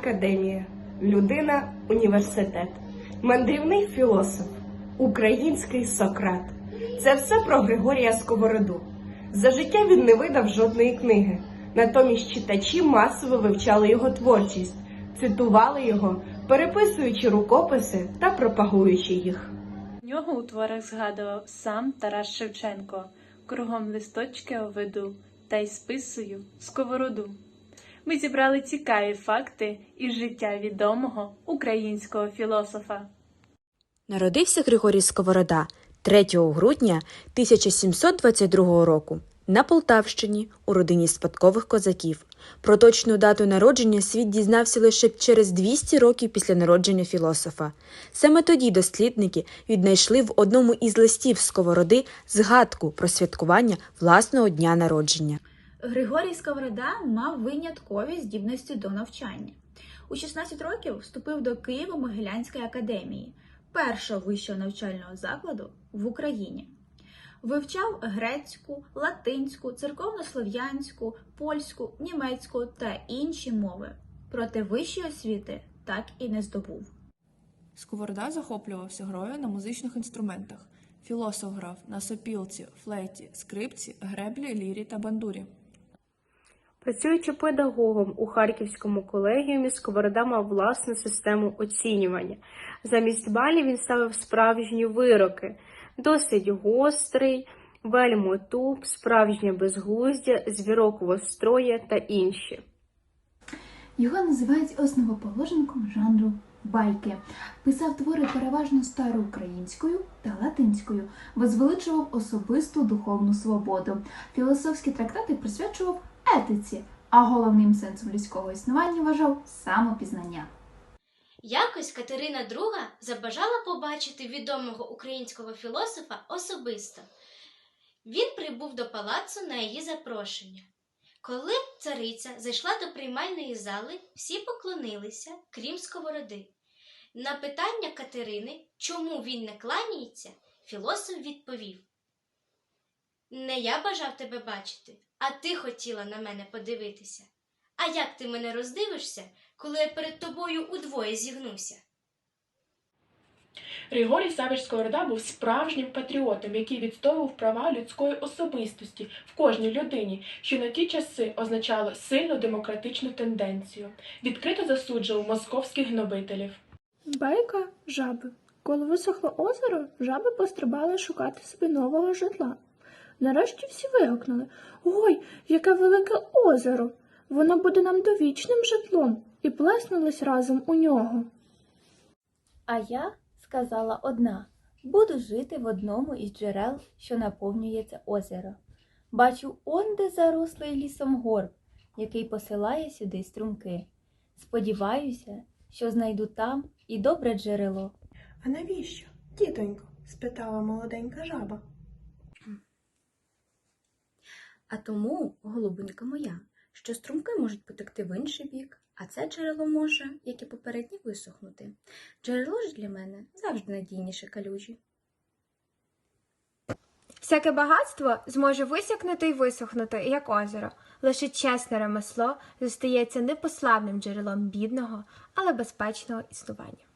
академія, людина університет, мандрівний філософ, український Сократ. Це все про Григорія Сковороду. За життя він не видав жодної книги. Натомість читачі масово вивчали його творчість, цитували його, переписуючи рукописи та пропагуючи їх. Нього у творах згадував сам Тарас Шевченко, кругом листочки оведу та й списую сковороду. Ми зібрали цікаві факти із життя відомого українського філософа. Народився Григорій Сковорода 3 грудня 1722 року на Полтавщині у родині спадкових козаків. Про точну дату народження світ дізнався лише через 200 років після народження філософа. Саме тоді дослідники віднайшли в одному із листів Сковороди згадку про святкування власного дня народження. Григорій Сковорода мав виняткові здібності до навчання. У 16 років вступив до Києво-Могилянської академії, першого вищого навчального закладу в Україні. Вивчав грецьку, латинську, церковнослов'янську, польську, німецьку та інші мови. Проте вищої освіти так і не здобув. Сковорода захоплювався грою на музичних інструментах. Філософ грав на сопілці, флейті, скрипці, греблі, лірі та бандурі. Працюючи педагогом у Харківському колегіумі, Сковорода мав власну систему оцінювання. Замість балів він ставив справжні вироки, досить гострий, вельми туп, справжнє безглуздя, звірок востроє та інші. Його називають основоположником жанру байки. Писав твори переважно староукраїнською та латинською, возвеличував особисту духовну свободу. Філософські трактати присвячував етиці, а головним сенсом людського існування вважав самопізнання. Якось Катерина II забажала побачити відомого українського філософа особисто. Він прибув до палацу на її запрошення. Коли цариця зайшла до приймальної зали, всі поклонилися, крім сковороди. На питання Катерини, чому він не кланяється, філософ відповів: Не я бажав тебе бачити, а ти хотіла на мене подивитися. А як ти мене роздивишся, коли я перед тобою удвоє зігнуся? Григорій Савич Сковорода був справжнім патріотом, який відстоював права людської особистості в кожній людині, що на ті часи означало сильну демократичну тенденцію. Відкрито засуджував московських гнобителів. Байка жаби. Коли висохло озеро, жаби пострибали шукати собі нового житла. Нарешті всі вигукнули Ой, яке велике озеро! Воно буде нам довічним житлом, і плеснулись разом у нього. А я, сказала одна, буду жити в одному із джерел, що наповнює це озеро. Бачу онде зарослий лісом горб, який посилає сюди струмки. Сподіваюся, що знайду там і добре джерело. А навіщо, тітонько? спитала молоденька жаба. А тому, голубонька моя, що струмки можуть потекти в інший бік, а це джерело може, як і попереднє, висохнути. Джерело ж для мене завжди надійніше калюжі. Всяке багатство зможе висякнути і висохнути, як озеро. Лише чесне ремесло зостається непославним джерелом бідного, але безпечного існування.